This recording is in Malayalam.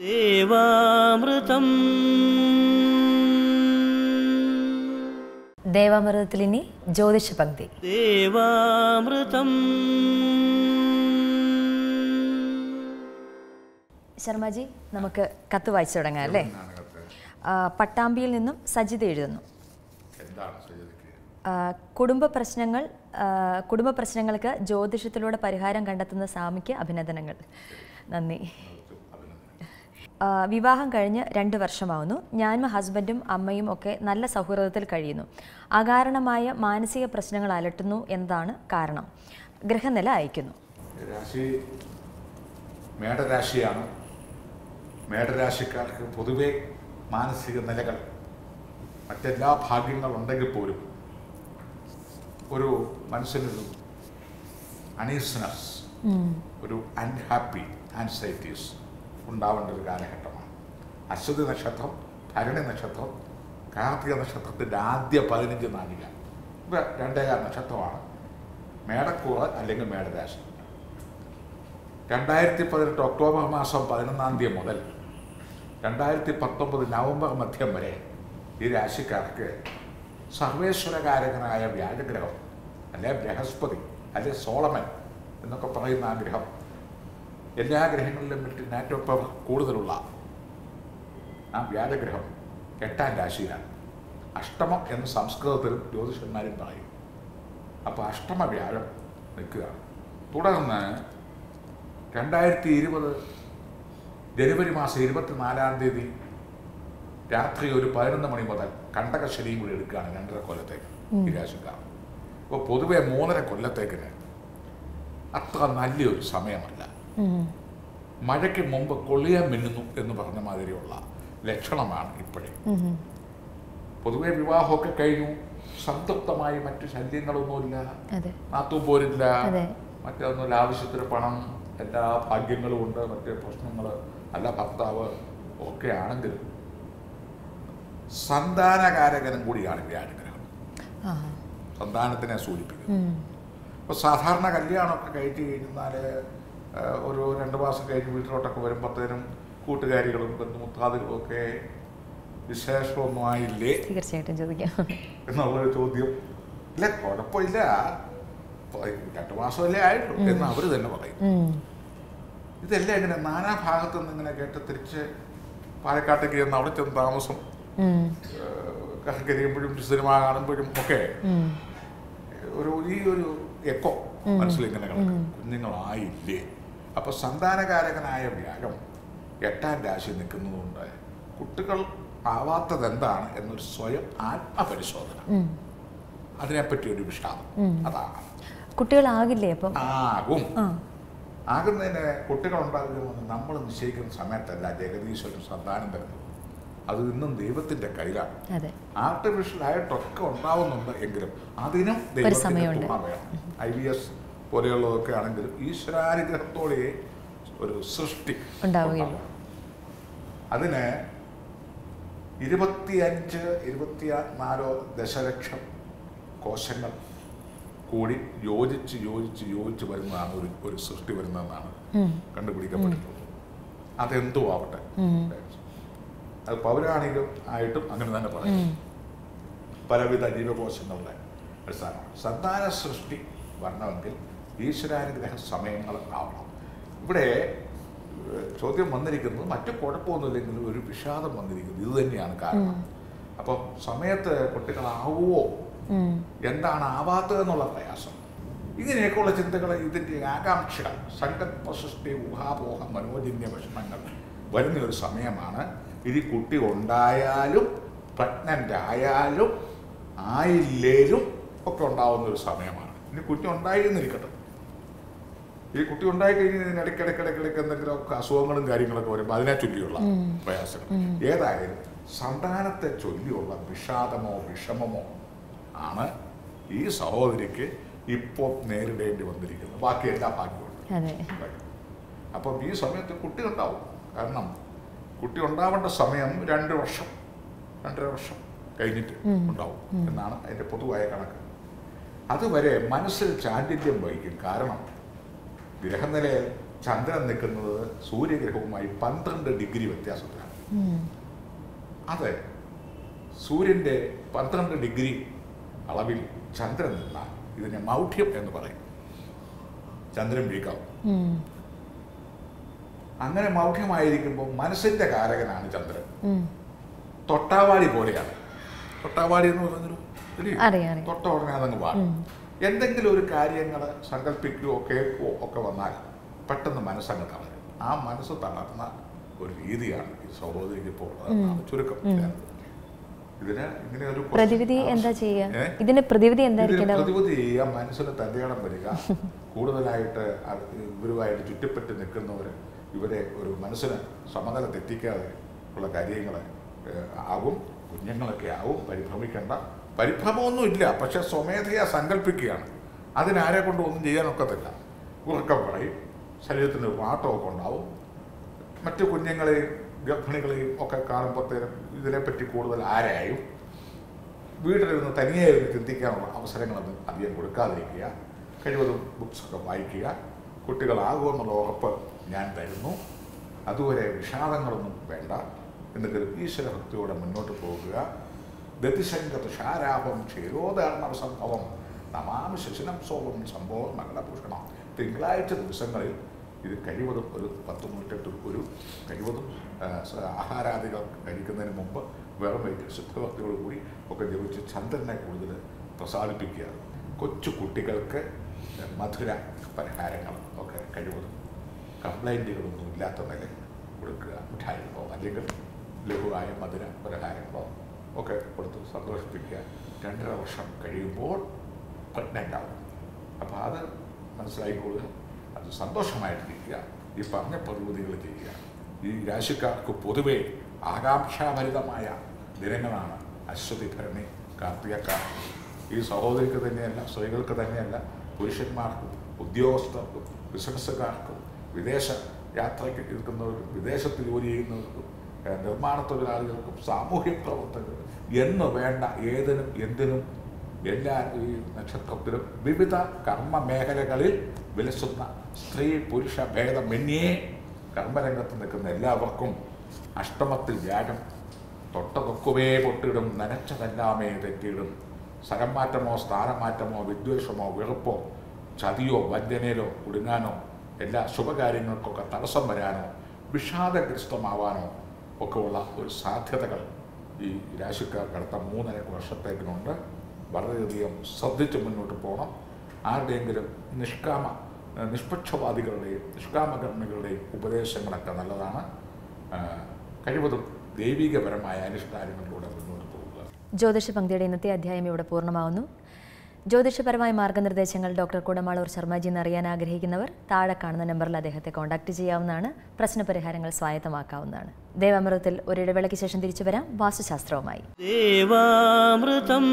ദേവാമൃതം. ദേവാമൃതത്തിൽ ഇനി ജ്യോതിഷ പങ്ക്തി ദേവാമൃതം. ശർമ്മജി നമുക്ക് കത്ത് വായിച്ചു തുടങ്ങാം അല്ലേ? പട്ടാമ്പിയിൽ നിന്നും സജിത എഴുതുന്നു. കുടുംബ പ്രശ്നങ്ങൾ കുടുംബ പ്രശ്നങ്ങൾക്ക് ജ്യോതിഷത്തിലൂടെ പരിഹാരം കണ്ടെത്തുന്ന സ്വാമിക്ക് അഭിനന്ദനങ്ങൾ. നന്ദി. വിവാഹം കഴിഞ്ഞ് രണ്ട് വർഷമാവുന്നു. ഞാനും ഹസ്ബൻഡും അമ്മയും ഒക്കെ നല്ല സൗഹൃദത്തിൽ കഴിയുന്നു. അകാരണമായ മാനസിക പ്രശ്നങ്ങൾ അലട്ടുന്നു എന്നതാണ് കാരണം. ഗ്രഹനില അയക്കുന്നു രാശി മേടരാശിയാണ്. മേടരാശിക്കാർക്ക് പൊതുവെ മാനസിക നിലകൾ മറ്റെല്ലാ ഭാഗ്യങ്ങളുണ്ടെങ്കിൽ പോലും ഒരു മനസ്സിനൊരു അനീസ്നസ് ഒരു അൺഹാപ്പി ആൻസൈറ്റീസ് ഉണ്ടാവേണ്ട ഒരു കാലഘട്ടമാണ്. അശ്വതി നക്ഷത്രം ഭരണി നക്ഷത്രം കാർത്തിക നക്ഷത്രത്തിന്റെ ആദ്യ പതിനഞ്ച് നാഴിക. ഇത് രണ്ടേകാൽ നക്ഷത്രമാണ്. മേടക്കൂറ് അല്ലെങ്കിൽ മേടരാശി. രണ്ടായിരത്തി പതിനെട്ട് ഒക്ടോബർ മാസം പതിനൊന്നാം തീയതി മുതൽ രണ്ടായിരത്തി പത്തൊമ്പത് നവംബർ മധ്യം വരെ ഈ രാശിക്കാർക്ക് സർവേശ്വരകാരകനായ വ്യാഴഗ്രഹം അല്ലെ ബൃഹസ്പതി അല്ലെ സോളമൻ എന്നൊക്കെ പറയുന്ന ആ ഗ്രഹം എല്ലാ ഗ്രഹങ്ങളിലും വിട്ട് ഏറ്റവും പവർ കൂടുതലുള്ള ആ വ്യാഴഗ്രഹം എട്ടാം രാശിയിലാണ്. അഷ്ടമം എന്ന് സംസ്കൃതത്തിലും ജ്യോതിഷന്മാരും പറയും. അപ്പോൾ അഷ്ടമ വ്യാഴം നിൽക്കുക. തുടർന്ന് രണ്ടായിരത്തി ഇരുപത് ജനുവരി മാസം ഇരുപത്തിനാലാം തീയതി രാത്രി ഒരു പതിനൊന്ന് മണി മുതൽ കണ്ടകശനിയും കൂടി എടുക്കുകയാണ് രണ്ടര കൊല്ലത്തേക്ക് ഈ രാശിക്കാർ. അപ്പോൾ പൊതുവെ മൂന്നര കൊല്ലത്തേക്കിന് അത്ര നല്ലൊരു സമയമല്ല. മഴയ്ക്ക് മുമ്പ് കൊള്ളിയാൻ മിന്നുന്നു എന്ന് പറഞ്ഞ മാതിരിയുള്ള ലക്ഷണമാണ് ഇപ്പോഴേ. പൊതുവെ വിവാഹമൊക്കെ കഴിഞ്ഞു. സംതൃപ്തമായി മറ്റ് ശല്യങ്ങളൊന്നുമില്ല. നാത്തും പോരില്ല. മറ്റൊന്നുമില്ല ആവശ്യത്തിന് പണം എല്ലാ ഭാഗ്യങ്ങളും ഉണ്ട്. മറ്റേ പ്രശ്നങ്ങൾ അല്ല ഭർത്താവ് ഒക്കെ ആണെങ്കിലും സന്താനകാരകനും കൂടിയാണ് വ്യാഴഗ്രഹം ആ. സന്താനത്തിനെ സൂചിപ്പിക്കുന്നത് അപ്പൊ അപ്പോൾ സാധാരണ കല്യാണമൊക്കെ കഴിച്ചു കഴിഞ്ഞാൽ ഒരു രണ്ട് മാസം കഴിഞ്ഞ് വീട്ടിലോട്ടൊക്കെ വരുമ്പോഴത്തേനും കൂട്ടുകാരികളും ബന്ധുമുത്താദികളും ഒക്കെ വിശേഷമൊന്നും ആയില്ലേ? തീർച്ചയായിട്ടും ചോദിക്കാം. എന്നുള്ളൊരു ചോദ്യം. ഇല്ല കുഴപ്പമില്ല. രണ്ട് മാസമല്ലേ ആയിട്ടുള്ളൂ എന്ന് അവർ തന്നെ പറയും. ഇതെല്ലാം ഇങ്ങനെ നാനാ ഭാഗത്തു നിന്ന് ഇങ്ങനെ കേട്ട് തിരിച്ച് പാലക്കാട്ടേക്ക് ചെന്ന് അവിടെ ചെന്ന് താമസം. കരിയുമ്പോഴും സിനിമ കാണുമ്പോഴും ഒക്കെ ഒരു ഈ ഒരു എക്കോ മനസ്സിലിങ്ങനെ കിടക്കും. കുഞ്ഞുങ്ങളായില്ലേ? അപ്പൊ സന്താനകാരകനായ വ്യാഗം എട്ടാം രാശി നിൽക്കുന്നതുകൊണ്ട് കുട്ടികൾ ആവാത്തത് എന്താണ് എന്നൊരു സ്വയം ആത്മപരിശോധന. അതിനെ അതിനെപ്പറ്റി ഒരു വിഷാദം. അതാണ് കുട്ടികളാകില്ലേ അപ്പം? ആകും. ആകുന്നതിന് കുട്ടികൾ ഉണ്ടാകുമെന്ന് നമ്മൾ നിശ്ചയിക്കുന്ന സമയത്തല്ല ജഗദീശ്വരൻ സന്താനം തരുന്നത്. അത് ഇന്നും ദൈവത്തിന്റെ കയ്യിലാണ്. ആർട്ടിഫിഷ്യൽ ആയിട്ടൊക്കെ ഉണ്ടാവുന്നുണ്ട് എങ്കിലും അതിനും ദൈവത്തിന്റെ വേണം. ഐ വി എസ് പോലെയുള്ളതൊക്കെ ആണെങ്കിലും ഈശ്വരാനുഗ്രഹത്തോടെ ഒരു സൃഷ്ടി ഉണ്ടാവുകയുള്ളൂ. ഉണ്ടാവും. അതിന് ഇരുപത്തിയഞ്ച് ഇരുപത്തി നാലോ ദശലക്ഷം കോശങ്ങൾ കൂടി യോജിച്ച് യോജിച്ച് യോജിച്ച് വരുന്നതാണ് ഒരു ഒരു സൃഷ്ടി വരുന്നതെന്നാണ്. കണ്ടുപിടിക്കപ്പെട്ടിട്ടുള്ളത് അതെന്തോ ആവട്ടെ അത് പൗരാണികം ആയിട്ടും അങ്ങനെ തന്നെ പറയും. പലവിധ ജീവകോശങ്ങളുടെ അടിസ്ഥാനമാണ് സന്താന സൃഷ്ടി വരണമെങ്കിൽ ഈശ്വരാനുഗ്രഹ സമയങ്ങൾ ആവണം. ഇവിടെ ചോദ്യം വന്നിരിക്കുന്നത് മറ്റു കുഴപ്പമൊന്നുമില്ലെങ്കിലും ഒരു വിഷാദം വന്നിരിക്കുന്നത് ഇത് തന്നെയാണ് കാരണം. അപ്പം സമയത്ത് കുട്ടികളാവുമോ. എന്താണ് ആവാത്തതെന്നുള്ള പ്രയാസം. ഇങ്ങനെയൊക്കെയുള്ള ചിന്തകൾ ഇതിന്റെ ആകാംക്ഷകൾ സങ്കല്പ സൃഷ്ടി ഊഹാപോഹ മനോജന്യ വിഷമങ്ങൾ വരുന്ന ഒരു സമയമാണ്. ഇനി കുട്ടി ഉണ്ടായാലും പ്രഗ്നന്റ് ആയാലും ആയില്ലേലും ഒക്കെ ഉണ്ടാവുന്ന ഒരു സമയമാണ്. ഇനി കുട്ടി ഉണ്ടായി എന്നിരിക്കട്ടെ ഈ കുട്ടി ഉണ്ടായി കഴിഞ്ഞാൽ ഇടയ്ക്കിടയ്ക്കിടയ്ക്കിടയ്ക്ക് എന്തെങ്കിലുമൊക്കെ അസുഖങ്ങളും കാര്യങ്ങളൊക്കെ വരുമ്പോൾ അതിനെ ചൊല്ലിയുള്ള പ്രയാസങ്ങൾ. ഏതായാലും സന്താനത്തെ ചൊല്ലിയുള്ള വിഷാദമോ വിഷമമോ ആണ് ഈ സഹോദരിക്ക് ഇപ്പോൾ നേരിടേണ്ടി വന്നിരിക്കുന്നത്. ബാക്കി എല്ലാ ഭാഗ്യമുണ്ട് അപ്പം ഈ സമയത്ത് കുട്ടി ഉണ്ടാവും. കാരണം കുട്ടി ഉണ്ടാവേണ്ട സമയം രണ്ട് വർഷം രണ്ടര വർഷം കഴിഞ്ഞിട്ട് ഉണ്ടാവും എന്നാണ് അതിന്റെ പൊതുവായ കണക്ക്. അതുവരെ മനസ്സിൽ ചാഞ്ചല്യം വഹിക്കും. കാരണം ഗ്രഹനിലയിൽ ചന്ദ്രൻ നിൽക്കുന്നത് സൂര്യഗ്രഹവുമായി പന്ത്രണ്ട് ഡിഗ്രി വ്യത്യാസത്തിലാണ്. അത് സൂര്യന്റെ പന്ത്രണ്ട് ഡിഗ്രി അളവിൽ ചന്ദ്രൻ നിന്നാൽ ഇതിനെ മൗഢ്യം എന്ന് പറയും ചന്ദ്രൻ വീക്കാം ഉം. അങ്ങനെ മൗഢ്യമായിരിക്കുമ്പോൾ മനസ്സിന്റെ കാരകനാണ് ചന്ദ്രൻ. തൊട്ടാവാടി പോലെയാണ് തൊട്ടാവാടി എന്ന് പറഞ്ഞൊരു. തൊട്ട ഉടനെ അതങ്ങ് പാടും എന്തെങ്കിലും ഒരു കാര്യങ്ങൾ സങ്കല്പിക്കുകയോ കേൾക്കുകയോ ഒക്കെ വന്നാൽ പെട്ടെന്ന് മനസ്സങ്ങ് തളരും. ആ മനസ്സ് തളർന്ന ഒരു രീതിയാണ് ഈ സഹോദരിക്ക് ഇപ്പോൾ ഉള്ളതെന്നാണ് ചുരുക്കം. ഇതിന് ഇങ്ങനെ ഒരു പ്രതിവിധി എന്താ? ചെയ്യുക? ഇതിന് പ്രതിവിധി പ്രതിവിധി ചെയ്യുക മനസ്സിന് തല്ലിയടം വരിക കൂടുതലായിട്ട് ഇവരുമായിട്ട് ചുറ്റിപ്പറ്റി നിൽക്കുന്നവർ ഇവരെ ഒരു മനസ്സിന് സമനില തെറ്റിക്കാതെ ഉള്ള കാര്യങ്ങൾ ആകും കുഞ്ഞുങ്ങളൊക്കെ ആവും പരിഭ്രമിക്കേണ്ട. പരിഭ്രമമൊന്നും ഇല്ല പക്ഷെ സ്വമേധയാ സങ്കല്പിക്കുകയാണ് അതിനാരെ കൊണ്ട് ഒന്നും ചെയ്യാനൊക്കത്തില്ല. ഉറക്കം പറയും. ശരീരത്തിന് വാട്ടമൊക്കെ ഉണ്ടാവും. മറ്റു കുഞ്ഞുങ്ങളെയും ഗർഭിണികളെയും ഒക്കെ കാണുമ്പോഴത്തേനും ഇതിനെപ്പറ്റി കൂടുതൽ ആരായും വീട്ടിലിരുന്ന് തനിയെ ചിന്തിക്കാനുള്ള അവസരങ്ങളൊന്നും അധികം കൊടുക്കാതിരിക്കുക. കഴിവതും ബുക്സൊക്കെ വായിക്കുക. കുട്ടികളാകുമെന്നുള്ള ഉറപ്പ് ഞാൻ തരുന്നു. അതുവരെ വിഷാദങ്ങളൊന്നും വേണ്ട. എന്നിട്ട് ഈശ്വരഭക്തിയോടെ മുന്നോട്ട് പോകുക. ഗതിശങ്കത ക്ഷാരാപം ക്ഷീരോദാരണ സംഭവം നമാമി ശശിനം സോപം സംഭവം മംഗളഭൂഷണം തിങ്കളാഴ്ച ദിവസങ്ങളിൽ ഇത് കഴിവതും ഒരു പത്ത് നൂറ്റെട്ട് ഒരു കഴിവതും ആഹാരാദികൾ കഴിക്കുന്നതിന് മുമ്പ് വെറും വൈകി ശുദ്ധഭക്തിയോട് കൂടി ഒക്കെ ജപിച്ച് ചന്ദ്രനെ കൂടുതൽ പ്രസാദിപ്പിക്കുക. കൊച്ചു കുട്ടികൾക്ക് മധുര പരിഹാരങ്ങൾ ഒക്കെ കഴിവതും കംപ്ലൈന്റുകളൊന്നും ഇല്ലാത്ത നിലയിൽ കൊടുക്കുക. മിഠായികളോ അല്ലെങ്കിൽ ലഘുവായ മധുര പരിഹാരങ്ങളോ ഒക്കെ കൊടുത്ത്. സന്തോഷിപ്പിക്കുക. രണ്ടര വർഷം കഴിയുമ്പോൾ പ്രഗ്നന്റ് ആവും അപ്പോൾ അത് മനസ്സിലായിക്കൊള്ളുക അത് സന്തോഷമായിട്ടിരിക്കുക. ഈ പറഞ്ഞ പ്രതിവിധികൾ ചെയ്യുക. ഈ രാശിക്കാർക്ക് പൊതുവെ ആകാംക്ഷാഭരിതമായ ദിനങ്ങളാണ്. അശ്വതി ഭരണി കാർത്തികക്കാർ. ഈ സഹോദരിക്ക് തന്നെയല്ല സ്ത്രീകൾക്ക് തന്നെയല്ല പുരുഷന്മാർക്കും ഉദ്യോഗസ്ഥർക്കും ബിസിനസ്സുകാർക്കും വിദേശ യാത്രയ്ക്ക് നിൽക്കുന്നവർക്കും വിദേശത്ത് ജോലി ചെയ്യുന്നവർക്കും നിർമ്മാണ തൊഴിലാളികൾക്കും സാമൂഹ്യ പ്രവർത്തകർക്കും എന്ന് വേണ്ട ഏതിനും എന്തിനും എല്ലാ ഈ നക്ഷത്രത്തിലും വിവിധ കർമ്മ മേഖലകളിൽ വിലസുന്ന സ്ത്രീ പുരുഷ ഭേദമന്യേ കർമ്മരംഗത്ത് നിൽക്കുന്ന എല്ലാവർക്കും അഷ്ടമത്തിൽ വ്യാഴം തൊട്ടതൊക്കുവേ പൊട്ടിടും നനച്ചതെല്ലാമേ തെറ്റിയിടും. സ്ഥലംമാറ്റമോ സ്ഥാനമാറ്റമോ വിദ്വേഷമോ വെറുപ്പോ ചതിയോ വഞ്ചനയിലോ കുടുങ്ങാനോ എല്ലാ ശുഭകാര്യങ്ങൾക്കൊക്കെ തടസ്സം വരാനോ വിഷാദഗ്രസ്തമാവാനോ ഒക്കെയുള്ള ഒരു സാധ്യതകൾ ഈ രാശിക്കാർക്ക് അടുത്ത മൂന്നര വർഷത്തേക്കിനുണ്ട് വളരെയധികം ശ്രദ്ധിച്ച് മുന്നോട്ട് പോകണം. ആരുടെയെങ്കിലും നിഷ്കാമ നിഷ്പക്ഷവാദികളുടെയും നിഷ്കാമകർമ്മികളുടെയും ഉപദേശങ്ങളൊക്കെ നല്ലതാണ്. കഴിവതും ദൈവികപരമായ അനുഷ്ഠാനങ്ങളിലൂടെ മുന്നോട്ട് പോകുക. ജ്യോതിഷ പങ്ക്തിയുടെ ഇന്നത്തെ അധ്യായം ഇവിടെ പൂർണമാവുന്നു. ജ്യോതിഷപരമായ മാർഗനിർദ്ദേശങ്ങൾ ഡോക്ടർ കുടമാളൂർ ശർമ്മജി എന്ന് അറിയാൻ ആഗ്രഹിക്കുന്നവർ താഴെ കാണുന്ന നമ്പറിൽ അദ്ദേഹത്തെ കോൺടാക്ട് ചെയ്യാവുന്നതാണ്. പ്രശ്നപരിഹാരങ്ങൾ സ്വായത്തമാക്കാവുന്നതാണ്. ദേവാമൃതത്തിൽ ഒരിടവേളയ്ക്ക് ശേഷം തിരിച്ചു വരാം. വാസ്തുശാസ്ത്രവുമായി. ദേവാമൃതം.